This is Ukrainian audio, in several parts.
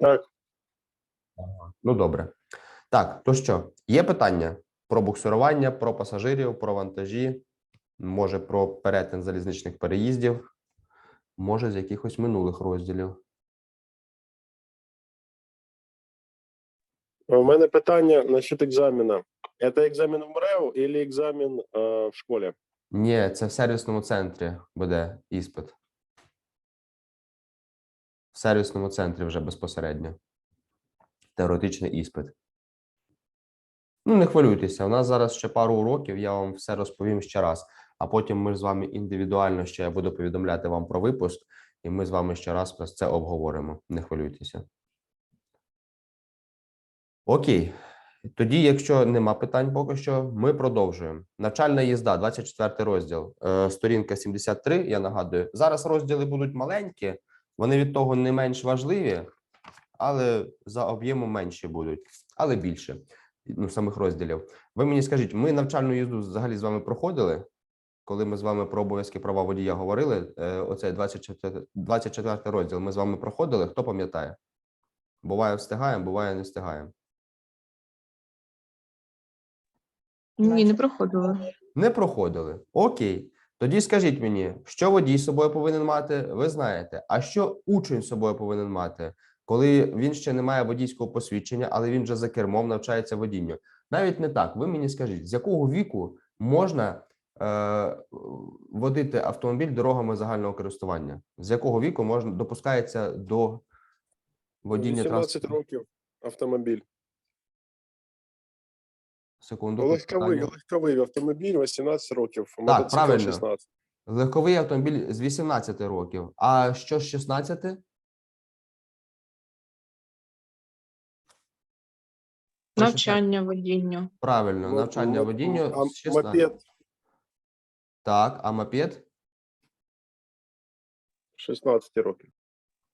Так. Ну, добре. Так, то що, є питання про буксирування, про пасажирів, про вантажі, може про перетин залізничних переїздів, може з якихось минулих розділів. У мене питання насчет екзамена. Это экзамен в МРЕО или экзамен э, в школе? Ні, це в сервісному центрі буде іспит. В сервісному центрі вже безпосередньо. Теоретичний іспит. Ну, не хвилюйтеся. У нас зараз ще пару уроків, я вам все розповім ще раз. А потім ми з вами індивідуально ще я буду повідомляти вам про випуск, і ми з вами ще раз про це обговоримо. Не хвилюйтеся. Окей. Тоді, якщо нема питань поки що, ми продовжуємо. Навчальна їзда, 24 розділ, е, сторінка 73. Я нагадую, зараз розділи будуть маленькі, вони від того не менш важливі, але за об'ємом менші будуть, але більше ну, самих розділів. Ви мені скажіть, ми навчальну їзду взагалі з вами проходили? Коли ми з вами про обов'язки права водія говорили, е, оцей 24, 24 розділ ми з вами проходили. Хто пам'ятає? Буває, встигаємо, буває, не встигаємо. Ні, не проходила. Не проходили. Окей. Тоді скажіть мені, що водій собою повинен мати, ви знаєте. А що учень собою повинен мати, коли він ще не має водійського посвідчення, але він вже за кермом навчається водінню? Навіть не так. Ви мені скажіть, з якого віку можна е, водити автомобіль дорогами загального користування? З якого віку можна допускається до водіння 18 транспорту? років автомобіль. Секунду. Легковий, легковий автомобіль 18 років. мотоцикл правильно. 16. Легковий автомобіль з 18 років. А що з 16? Навчання водінню. Правильно, навчання мо- водінню з 16. Мопед Так, а мопед 16 років.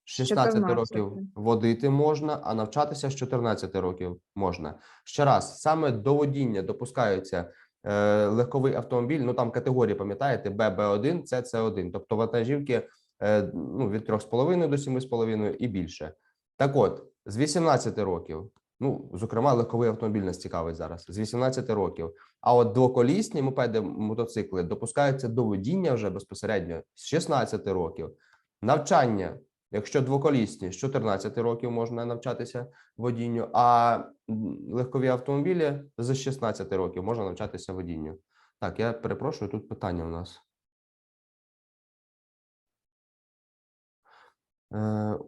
З 16 14. років водити можна, а навчатися з 14 років можна. Ще раз, саме до водіння допускаються е, легковий автомобіль, ну там категорії, пам'ятаєте, ББ1, ЦЦ1, тобто вантажівки е, ну, від 3,5 до 7,5 і більше. Так от, з 18 років, ну, зокрема, легковий автомобіль нас цікавить зараз, з 18 років. А от двоколісні мопеди, мотоцикли допускаються до водіння вже безпосередньо з 16 років. Навчання, якщо двоколісні, з 14 років можна навчатися водінню, а легкові автомобілі з 16 років можна навчатися водінню. Так, я перепрошую, тут питання у нас. Е,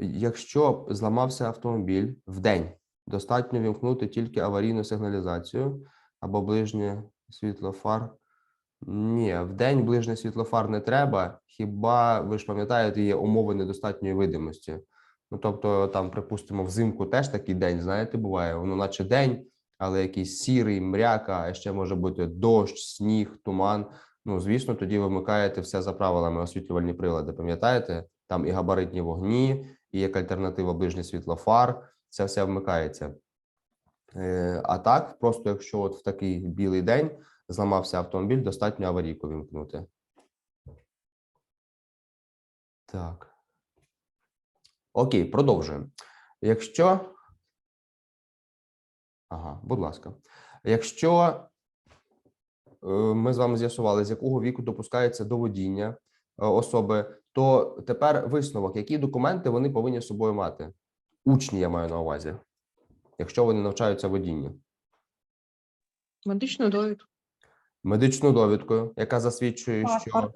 Якщо зламався автомобіль в день, достатньо вімкнути тільки аварійну сигналізацію або ближнє світло фар. Ні, в день ближнє світло фар не треба. Хіба ви ж пам'ятаєте, є умови недостатньої видимості. Ну тобто, там, припустимо, взимку теж такий день, знаєте, буває, воно наче день, але якийсь сірий, мряка, а ще може бути дощ, сніг, туман. Ну, звісно, тоді вимикаєте все за правилами освітлювальні прилади. Пам'ятаєте? Там і габаритні вогні, і як альтернатива ближнє світло фар. Це все вмикається. Е, А так, просто якщо от в такий білий день зламався автомобіль, достатньо аварійку вімкнути. Так. Окей, продовжуємо. Якщо. Ага, будь ласка. Якщо е, ми з вами з'ясували, з якого віку допускається до водіння е, особи, то тепер висновок, які документи вони повинні з собою мати? Учні, я маю на увазі, якщо вони навчаються водінню. Медичну довідку. Медичну довідку, яка засвідчує, що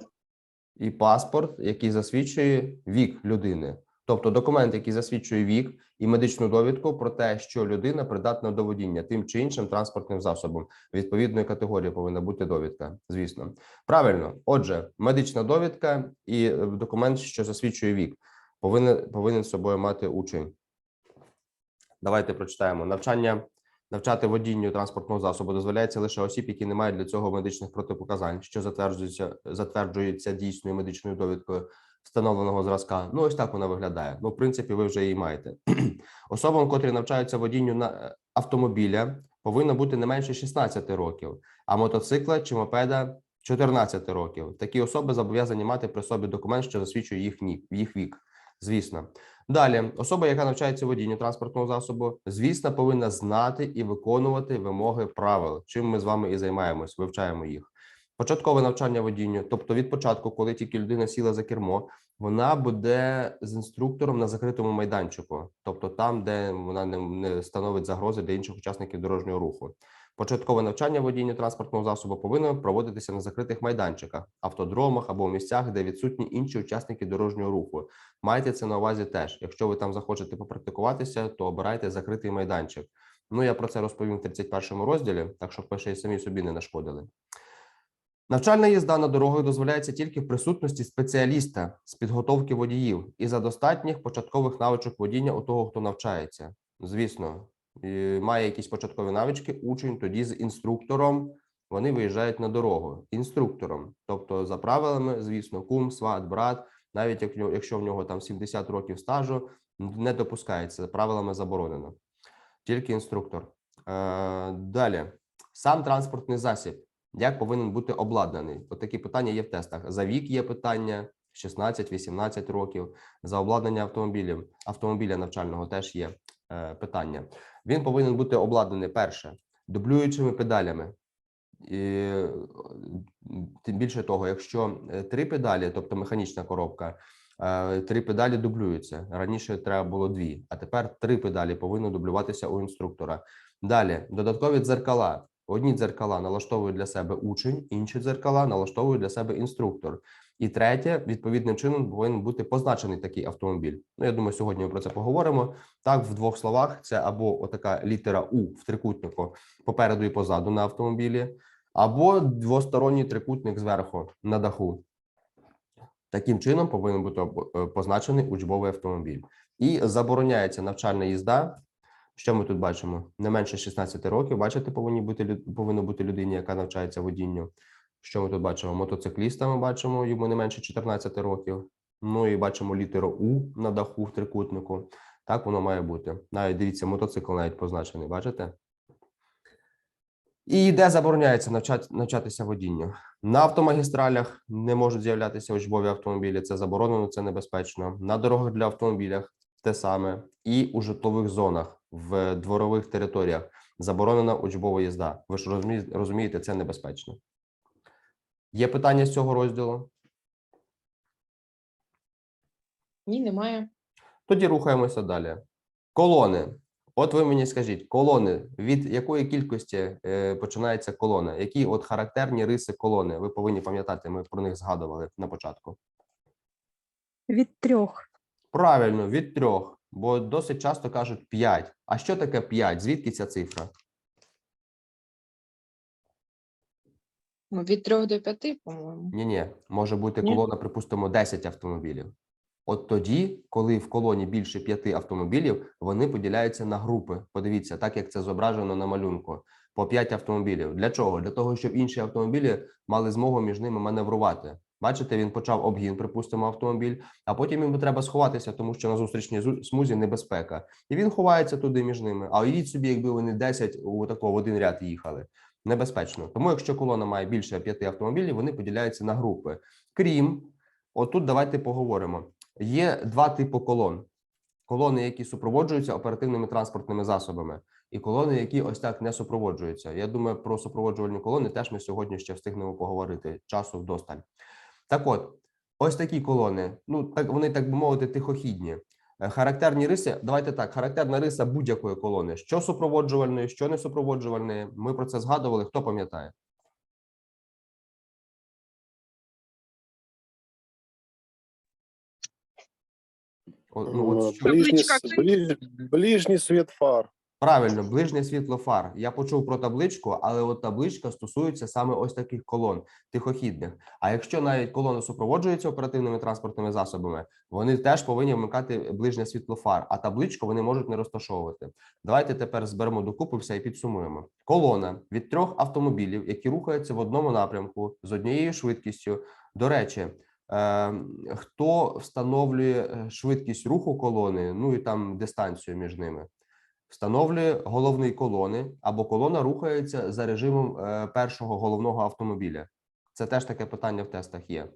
і паспорт, який засвідчує вік людини. Тобто документ, який засвідчує вік, і медичну довідку про те, що людина придатна до водіння тим чи іншим транспортним засобом. Відповідної категорії повинна бути довідка. Звісно, правильно. Отже, медична довідка і е, документ, що засвідчує вік, повинен повинен з собою мати учень. Давайте прочитаємо навчання. Навчати водінню транспортного засобу дозволяється лише осіб, які не мають для цього медичних протипоказань, що затверджуються затверджуються дійсною медичною довідкою встановленого зразка. Ну, ось так вона виглядає. Ну, в принципі, ви вже її маєте. Особам, котрі навчаються водінню на е, автомобіля, повинно бути не менше 16 років, а мотоцикла чи мопеда 14 років. Такі особи зобов'язані мати при собі документ, що засвідчує їх їх вік. Звісно, Далі, особа, яка навчається водінню транспортного засобу, звісно, повинна знати і виконувати вимоги правил, чим ми з вами і займаємось, вивчаємо їх. Початкове навчання водінню, тобто від початку, коли тільки людина сіла за кермо, вона буде з інструктором на закритому майданчику, тобто там, де вона не, становить загрози для інших учасників дорожнього руху. Початкове навчання водінню транспортного засобу повинно проводитися на закритих майданчиках, автодромах або в місцях, де відсутні інші учасники дорожнього руху. Майте це на увазі теж. Якщо ви там захочете попрактикуватися, то обирайте закритий майданчик. Ну я про це розповім в 31 розділі, так щоб ви ще й самі собі не нашкодили. Навчальна їзда на дорогах дозволяється тільки в присутності спеціаліста з підготовки водіїв і за достатніх початкових навичок водіння у того, хто навчається. Звісно, має якісь початкові навички, учень тоді з інструктором вони виїжджають на дорогу. Інструктором, тобто за правилами, звісно, кум, сват, брат, навіть як якщо в нього там 70 років стажу, не допускається правилами заборонено. Тільки інструктор. Е, далі сам транспортний засіб. Як повинен бути обладнаний? От такі питання є в тестах. За вік є питання 16-18 років. За обладнання автомобілів, автомобіля навчального теж є е, питання. Він повинен бути обладнаний перше дублюючими педалями. І тим більше того, якщо е, три педалі, тобто механічна коробка, е, три педалі дублюються. Раніше треба було дві, а тепер три педалі повинно дублюватися у інструктора. Далі додаткові дзеркала. Одні дзеркала налаштовує для себе учень, інші дзеркала налаштовує для себе інструктор. І третє, відповідним чином повинен бути позначений такий автомобіль. Ну, я думаю, сьогодні ми про це поговоримо. Так, в двох словах, це або отака літера У в трикутнику попереду і позаду на автомобілі, або двосторонній трикутник зверху на даху. Таким чином повинен бути е, позначений учбовий автомобіль. І забороняється навчальна їзда. Що ми тут бачимо? Не менше 16 років. Бачите, повинні бути повинно бути людині, яка навчається водінню. Що ми тут бачимо? Мотоцикліста ми бачимо, йому не менше 14 років. Ну і бачимо літеру У на даху в трикутнику. Так воно має бути. Навіть дивіться, мотоцикл навіть позначений, бачите? І де забороняється навчати, навчатися водінню? На автомагістралях не можуть з'являтися учбові автомобілі. Це заборонено, це небезпечно. На дорогах для автомобілях те саме. І у житлових зонах, в дворових територіях заборонена учбова їзда. Ви ж розумієте, це небезпечно. Є питання з цього розділу? Ні, немає. Тоді рухаємося далі. Колони. От ви мені скажіть, колони від якої кількості е, починається колона? Які от характерні риси колони? Ви повинні пам'ятати, ми про них згадували на початку. Від трьох. Правильно, від трьох, бо досить часто кажуть п'ять. А що таке п'ять? Звідки ця цифра? Від трьох до п'яти, по-моєму. Ні, ні, може бути Ні? колона, припустимо, 10 автомобілів. От тоді, коли в колоні більше п'яти автомобілів, вони поділяються на групи. Подивіться, так як це зображено на малюнку. По 5 автомобілів. Для чого? Для того, щоб інші автомобілі мали змогу між ними маневрувати. Бачите, він почав обгін, припустимо, автомобіль, а потім йому треба сховатися, тому що на зустрічній смузі небезпека. І він ховається туди між ними. А уявіть собі, якби вони 10 у такого в один ряд їхали. Небезпечно. Тому, якщо колона має більше п'яти автомобілів, вони поділяються на групи. Крім, отут давайте поговоримо. Є два типи колон: колони, які супроводжуються оперативними транспортними засобами, і колони, які ось так не супроводжуються. Я думаю, про супроводжувальні колони теж ми сьогодні ще встигнемо поговорити часу вдосталь. Так от, ось такі колони, ну так вони так би мовити, тихохідні. Е, Характерні риси, давайте так, характерна риса будь-якої колони, що супроводжувальної, що не супроводжувальної. Ми про це згадували. Хто пам'ятає? Ну, от Э, що- Ближний, ближ- ближний свет фар. Правильно, ближнє світло фар. Я почув про табличку, але от табличка стосується саме ось таких колон тихохідних. А якщо навіть колони супроводжуються оперативними транспортними засобами, вони теж повинні вмикати ближнє світло фар, а табличку вони можуть не розташовувати. Давайте тепер зберемо докупи все і підсумуємо. Колона від трьох автомобілів, які рухаються в одному напрямку з однією швидкістю. До речі, е, хто встановлює е, швидкість руху колони, ну і там дистанцію між ними встановлює головний колони або колона рухається за режимом е, першого головного автомобіля. Це теж таке питання в тестах є.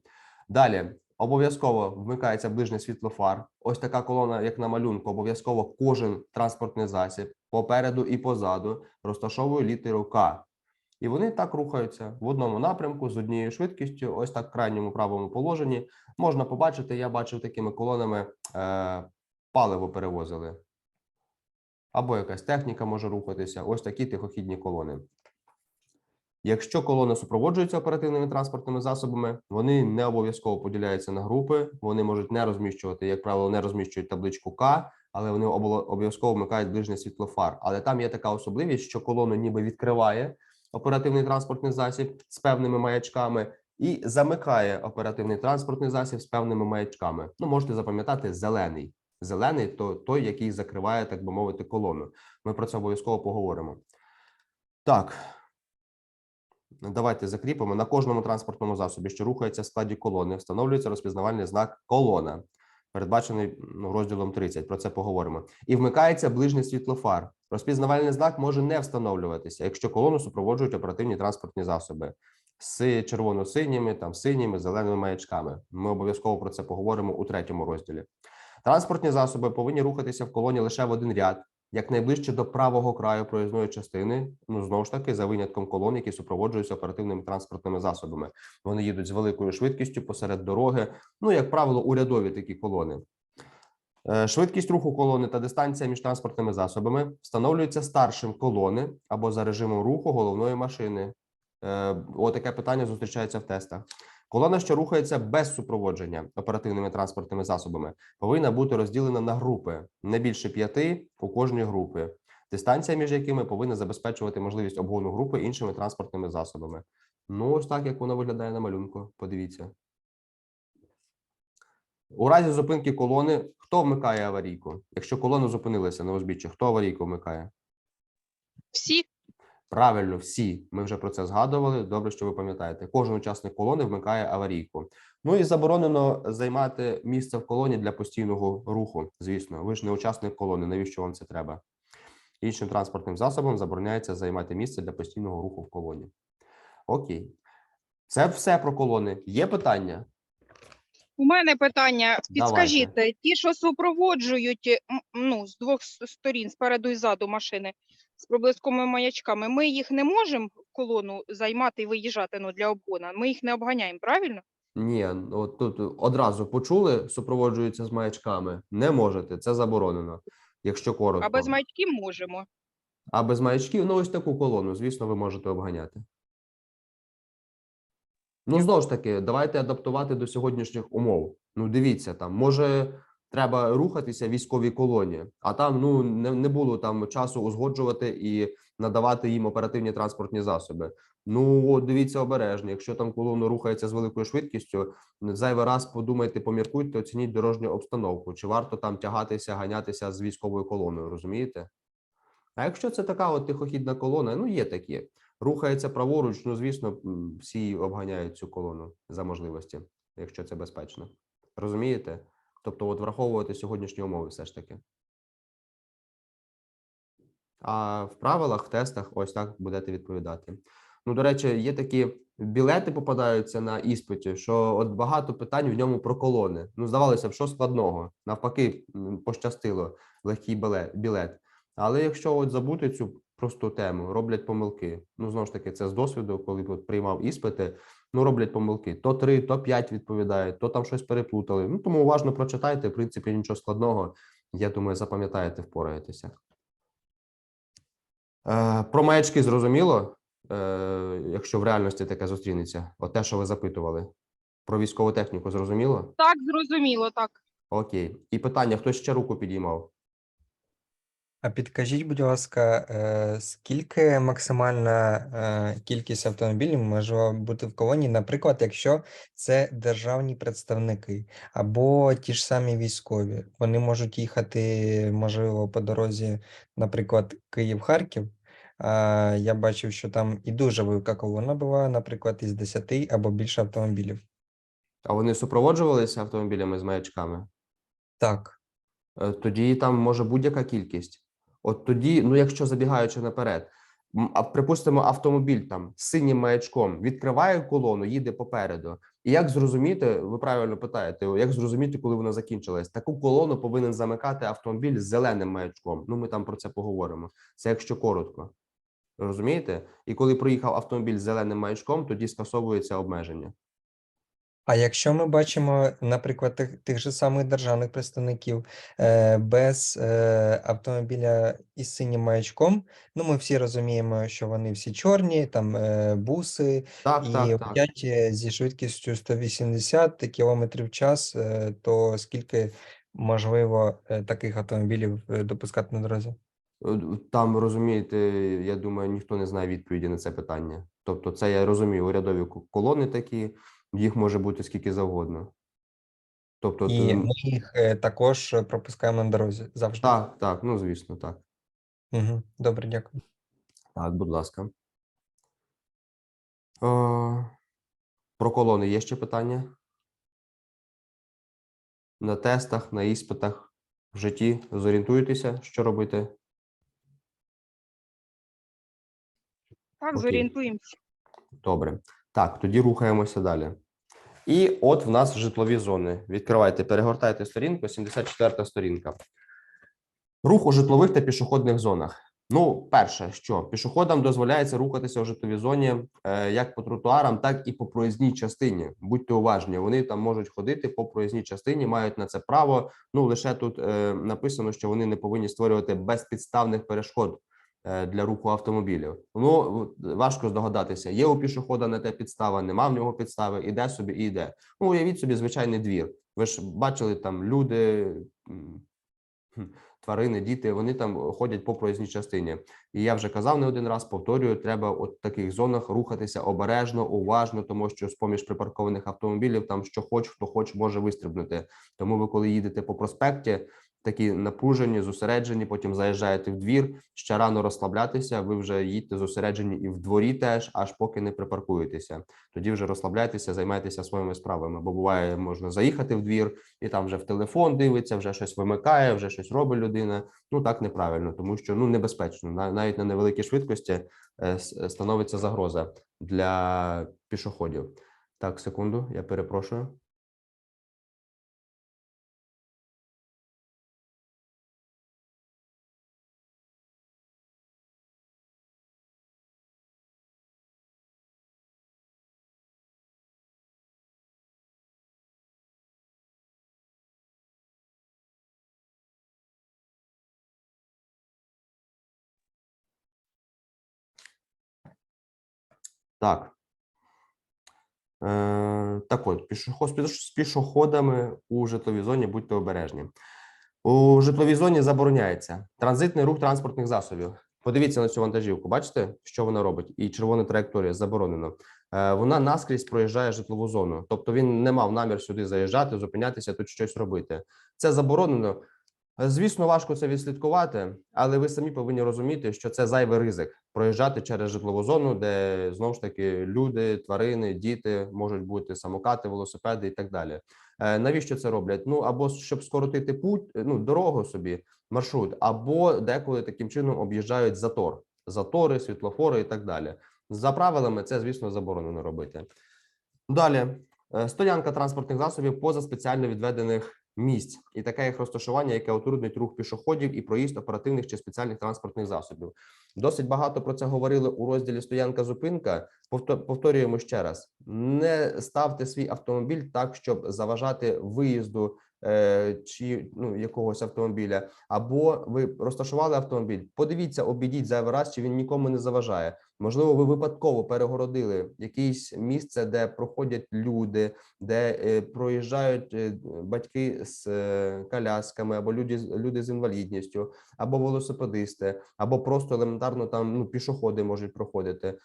Далі обов'язково вмикається ближнє світло фар. Ось така колона, як на малюнку, обов'язково кожен транспортний засіб попереду і позаду розташовує літеру К. І вони так рухаються в одному напрямку з однією швидкістю. Ось так в крайньому правому положенні можна побачити. Я бачив такими колонами е, паливо перевозили. Або якась техніка може рухатися. Ось такі тихохідні колони. Якщо колона супроводжується оперативними транспортними засобами, вони не обов'язково поділяються на групи. Вони можуть не розміщувати, як правило, не розміщують табличку К, але вони обов'язково вмикають ближнє світло фар. Але там є така особливість, що колону ніби відкриває оперативний транспортний засіб з певними маячками і замикає оперативний транспортний засіб з певними маячками. Ну, можете запам'ятати зелений. Зелений то той, який закриває, так би мовити, колону. Ми про це обов'язково поговоримо. Так. Давайте закріпимо на кожному транспортному засобі, що рухається в складі колони, встановлюється розпізнавальний знак колона, передбачений ну, розділом 30. Про це поговоримо. І вмикається ближнє світло фар. Розпізнавальний знак може не встановлюватися, якщо колону супроводжують оперативні транспортні засоби з червоно-синіми, там синіми, зеленими маячками. Ми обов'язково про це поговоримо у третьому розділі. Транспортні засоби повинні рухатися в колоні лише в один ряд, якнайближче до правого краю проїзної частини. Ну знову ж таки, за винятком колон, які супроводжуються оперативними транспортними засобами. Вони їдуть з великою швидкістю посеред дороги. Ну, як правило, урядові такі колони. Е, Швидкість руху колони та дистанція між транспортними засобами встановлюється старшим колони або за режимом руху головної машини. Е, Отаке питання зустрічається в тестах. Колона, що рухається без супроводження оперативними транспортними засобами, повинна бути розділена на групи не більше п'яти у кожній групи, дистанція між якими повинна забезпечувати можливість обгону групи іншими транспортними засобами. Ну, ось так, як воно виглядає на малюнку. Подивіться. У разі зупинки колони, хто вмикає аварійку? Якщо колона зупинилася на узбіччі, хто аварійку вмикає? Всі Правильно, всі. Ми вже про це згадували. Добре, що ви пам'ятаєте. Кожен учасник колони вмикає аварійку. Ну і заборонено займати місце в колоні для постійного руху. Звісно, ви ж не учасник колони. Навіщо вам це треба? Іншим транспортним засобом забороняється займати місце для постійного руху в колоні. Окей, це все про колони. Є питання? У мене питання. Підскажіть, Давайте. ті, що супроводжують ну, з двох сторін, спереду і ззаду машини з проблисковими маячками, ми їх не можемо колону займати і виїжджати ну, для обгону? Ми їх не обганяємо, правильно? Ні, от тут одразу почули, супроводжуються з маячками. Не можете, це заборонено, якщо коротко. А без маячків можемо. А без маячків, ну ось таку колону, звісно, ви можете обганяти. Ну, знову ж таки, давайте адаптувати до сьогоднішніх умов. Ну, дивіться, там може треба рухатися військовій колоні, а там ну не, не було там часу узгоджувати і надавати їм оперативні транспортні засоби. Ну, от дивіться обережно. Якщо там колона рухається з великою швидкістю, зайвий раз подумайте, поміркуйте, оцініть дорожню обстановку. Чи варто там тягатися, ганятися з військовою колоною, розумієте? А якщо це така от тихохідна колона, ну є такі. Рухається праворуч, ну звісно, всі обганяють цю колону за можливості, якщо це безпечно. Розумієте? Тобто, от враховувати сьогоднішні умови все ж таки. А в правилах, в тестах, ось так будете відповідати. Ну, до речі, є такі білети попадаються на іспиті, що от багато питань в ньому про колони. Ну, здавалося б, що складного. Навпаки, пощастило легкий білет. Але якщо от забути цю просту тему, роблять помилки. Ну, знову ж таки, це з досвіду, коли от приймав іспити, ну роблять помилки. То 3, то 5 відповідають, то там щось переплутали. Ну, тому уважно прочитайте, в принципі, нічого складного. Я думаю, запам'ятаєте, впораєтеся. Е, про маячки зрозуміло, е, якщо в реальності таке зустрінеться. От те, що ви запитували. Про військову техніку зрозуміло? Так, зрозуміло, так. Окей. І питання: хтось ще руку підіймав? А підкажіть, будь ласка, е, скільки максимальна е, кількість автомобілів може бути в колонії, наприклад, якщо це державні представники або ті ж самі військові, вони можуть їхати, можливо, по дорозі, наприклад, Київ-Харків. Я бачив, що там і дуже велика колона була, наприклад, із 10 або більше автомобілів. А вони супроводжувалися автомобілями з маячками? Так, Е, Тоді там може будь-яка кількість. От тоді, ну якщо забігаючи наперед, А припустимо, автомобіль там синім маячком відкриває колону, їде попереду. І як зрозуміти, ви правильно питаєте, як зрозуміти, коли вона закінчилась? Таку колону повинен замикати автомобіль з зеленим маячком. Ну, ми там про це поговоримо. Це якщо коротко. Розумієте? І коли проїхав автомобіль з зеленим маячком, тоді скасовується обмеження. А якщо ми бачимо, наприклад, тих, тих же самих державних представників е, без е, автомобіля із синім маячком, ну ми всі розуміємо, що вони всі чорні, там е, буси, Так, і так, так. водять е, зі швидкістю 180 км в час, е, то скільки можливо е, таких автомобілів е, допускати на дорозі? Е, Там розумієте, я думаю, ніхто не знає відповіді на це питання. Тобто, це я розумію, урядові ко- колони такі, їх може бути скільки завгодно. Тобто, І т- ми їх е, також е, пропускаємо на дорозі завжди. так, так, ну звісно, так. Угу. Добре, дякую. Так, будь ласка. Е, про колони є ще питання? На тестах, на іспитах, в житті зорієнтуєтеся, що робити? Так, Окей. зорієнтуємося. Добре. Так, тоді рухаємося далі. І от в нас житлові зони. Відкривайте, перегортайте сторінку, 74 сторінка. Рух у житлових та пішохідних зонах. Ну, перше, що пішоходам дозволяється рухатися у житловій зоні е, як по тротуарам, так і по проїзній частині. Будьте уважні, вони там можуть ходити по проїзній частині, мають на це право. Ну лише тут е, написано, що вони не повинні створювати безпідставних перешкод для руху автомобілів. Ну важко здогадатися, є у пішохода на те підстава, нема в нього підстави, іде собі і йде. Ну, уявіть собі звичайний двір. Ви ж бачили там люди, тварини, діти, вони там ходять по проїзній частині. І я вже казав не один раз, повторюю, треба от таких зонах рухатися обережно, уважно, тому що з поміж припаркованих автомобілів там що хоч, хто хоч може вистрибнути. Тому ви, коли їдете по проспекті, такі напружені, зосереджені, потім заїжджаєте в двір. Ще рано розслаблятися. Ви вже їдьте зосереджені і в дворі теж, аж поки не припаркуєтеся. Тоді вже розслабляйтеся, займайтеся своїми справами. Бо буває, можна заїхати в двір, і там вже в телефон дивиться, вже щось вимикає, вже щось робить людина. Ну так неправильно, тому що ну небезпечно. Навіть на невеликій швидкості е, становиться загроза для пішоходів. Так, секунду, я перепрошую. Так. Е, так от, пішоход, з пішоходами у житловій зоні будьте обережні. У житловій зоні забороняється транзитний рух транспортних засобів. Подивіться на цю вантажівку. Бачите, що вона робить? І червона траєкторія заборонено. Е, вона наскрізь проїжджає житлову зону. Тобто він не мав намір сюди заїжджати, зупинятися, тут щось робити. Це заборонено. Звісно, важко це відслідкувати, але ви самі повинні розуміти, що це зайвий ризик проїжджати через житлову зону, де знову ж таки люди, тварини, діти можуть бути самокати, велосипеди і так далі. Е, Навіщо це роблять? Ну або щоб скоротити путь, е, ну дорогу собі, маршрут, або деколи таким чином об'їжджають затор, затори, світлофори і так далі. За правилами, це звісно заборонено робити. Далі е, стоянка транспортних засобів поза спеціально відведених місць, і таке їх розташування, яке утруднить рух пішоходів і проїзд оперативних чи спеціальних транспортних засобів. Досить багато про це говорили у розділі стоянка зупинка. Повто- Повторюємо ще раз: не ставте свій автомобіль так, щоб заважати виїзду е, чи ну якогось автомобіля, або ви розташували автомобіль. Подивіться, обійдіть зайвий раз, чи він нікому не заважає. Можливо, ви випадково перегородили якесь місце, де проходять люди, де е, проїжджають е, батьки з е, колясками, або люди, люди з інвалідністю, або велосипедисти, або просто елементарно там ну, пішоходи можуть проходити.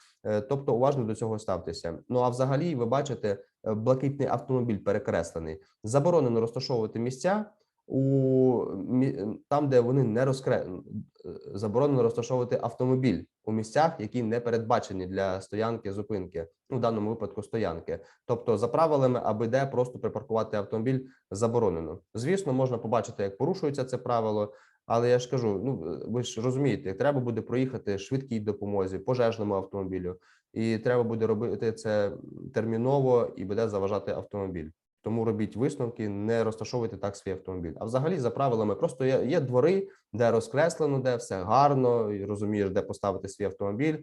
Тобто уважно до цього ставтеся. Ну а взагалі, ви бачите, блакитний автомобіль перекреслений. Заборонено розташовувати місця у мі- там, де вони не розкре... е, заборонено розташовувати автомобіль у місцях, які не передбачені для стоянки, зупинки, ну в даному випадку стоянки. Тобто, за правилами, аби де просто припаркувати автомобіль заборонено. Звісно, можна побачити, як порушується це правило. Але я ж кажу: ну ви ж розумієте, треба буде проїхати швидкій допомозі, пожежному автомобілю, і треба буде робити це терміново і буде заважати автомобіль. Тому робіть висновки, не розташовуйте так свій автомобіль. А взагалі, за правилами, просто є, є двори, де розкреслено, де все гарно, і розумієш, де поставити свій автомобіль.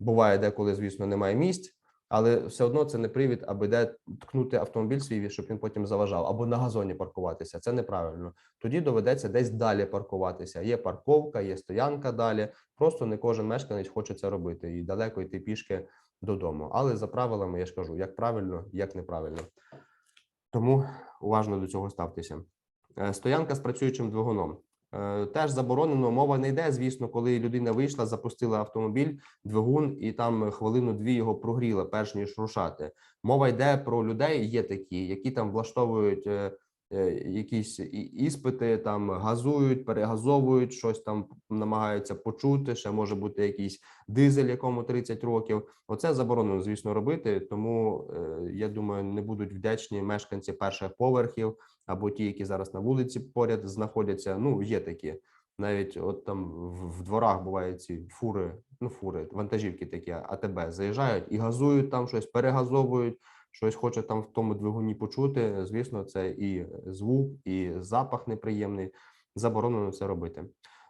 Буває деколи, звісно, немає місць, але все одно це не привід, аби де ткнути автомобіль свій, щоб він потім заважав, або на газоні паркуватися. Це неправильно. Тоді доведеться десь далі паркуватися. Є парковка, є стоянка далі. Просто не кожен мешканець хоче це робити і далеко йти пішки додому. Але за правилами я ж кажу, як правильно, як неправильно. Тому уважно до цього ставтеся. Е, Стоянка з працюючим двигуном. Е, Теж заборонено. Мова не йде, звісно, коли людина вийшла, запустила автомобіль, двигун, і там хвилину-дві його прогріла, перш ніж рушати. Мова йде про людей, є такі, які там влаштовують е, якісь іспити, там газують, перегазовують, щось там намагаються почути. Ще може бути якийсь дизель, якому 30 років. Оце заборонено, звісно, робити. Тому е, я думаю, не будуть вдячні мешканці перших поверхів або ті, які зараз на вулиці поряд знаходяться. Ну, є такі. Навіть от там в дворах бувають ці фури, ну фури, вантажівки такі, АТБ заїжджають і газують там щось, перегазовують, щось хоче там в тому двигуні почути. Звісно, це і звук, і запах неприємний. Заборонено це робити.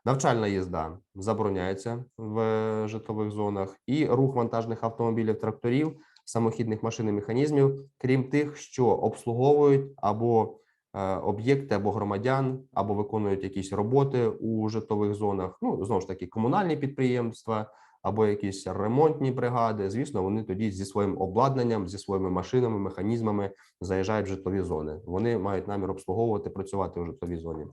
Навчальна їзда забороняється в е, житлових зонах, і рух вантажних автомобілів, тракторів, самохідних машин і механізмів, крім тих, що обслуговують або е, об'єкти, або громадян, або виконують якісь роботи у житлових зонах. Ну знову ж таки, комунальні підприємства або якісь ремонтні бригади. Звісно, вони тоді зі своїм обладнанням, зі своїми машинами, механізмами заїжджають в житлові зони. Вони мають намір обслуговувати, працювати у житловій зоні.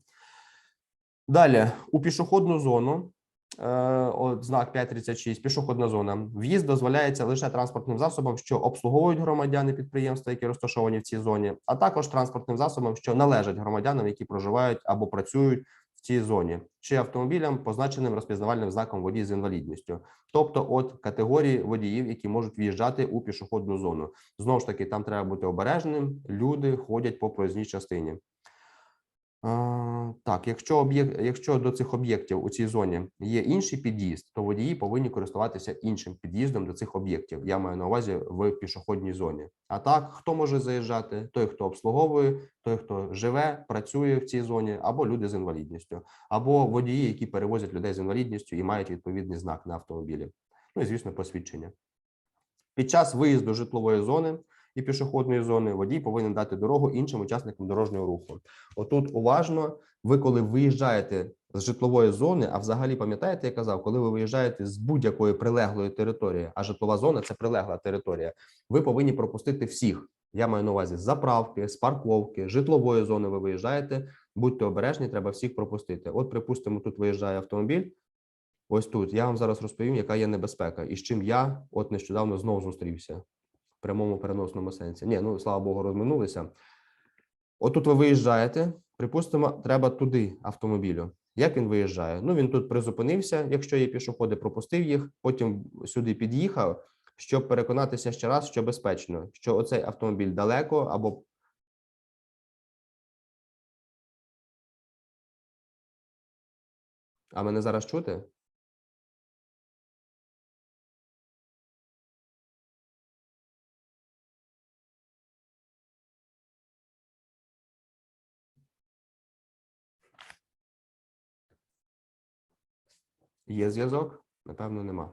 Далі у пішохідну зону. е, от Знак 536, пішохідна зона. В'їзд дозволяється лише транспортним засобам, що обслуговують громадяни підприємства, які розташовані в цій зоні, а також транспортним засобам, що належать громадянам, які проживають або працюють цій зоні, чи автомобілям, позначеним розпізнавальним знаком водій з інвалідністю, тобто от категорії водіїв, які можуть в'їжджати у пішохідну зону. Знову ж таки, там треба бути обережним. Люди ходять по проїзній частині. А, Так, якщо об'єкт, якщо до цих об'єктів у цій зоні є інший під'їзд, то водії повинні користуватися іншим під'їздом до цих об'єктів. Я маю на увазі в пішохідній зоні. А так, хто може заїжджати? Той, хто обслуговує, той, хто живе, працює в цій зоні, або люди з інвалідністю, або водії, які перевозять людей з інвалідністю і мають відповідний знак на автомобілі. Ну і звісно, посвідчення. Під час виїзду житлової зони і пішохідної зони водій повинен дати дорогу іншим учасникам дорожнього руху. Отут уважно, ви коли виїжджаєте з житлової зони, а взагалі пам'ятаєте, я казав, коли ви виїжджаєте з будь-якої прилеглої території, а житлова зона це прилегла територія, ви повинні пропустити всіх. Я маю на увазі з заправки, з парковки, житлової зони. Ви виїжджаєте. Будьте обережні, треба всіх пропустити. От, припустимо, тут виїжджає автомобіль. Ось тут я вам зараз розповім, яка є небезпека, і з чим я от нещодавно знову зустрівся прямому переносному сенсі. Ні, ну слава Богу, розминулися. Отут ви виїжджаєте. Припустимо, треба туди автомобілю. Як він виїжджає? Ну він тут призупинився, якщо є пішоходи, пропустив їх, потім сюди під'їхав, щоб переконатися ще раз, що безпечно, що оцей автомобіль далеко або. А мене зараз чути? Є зв'язок? Напевно, нема.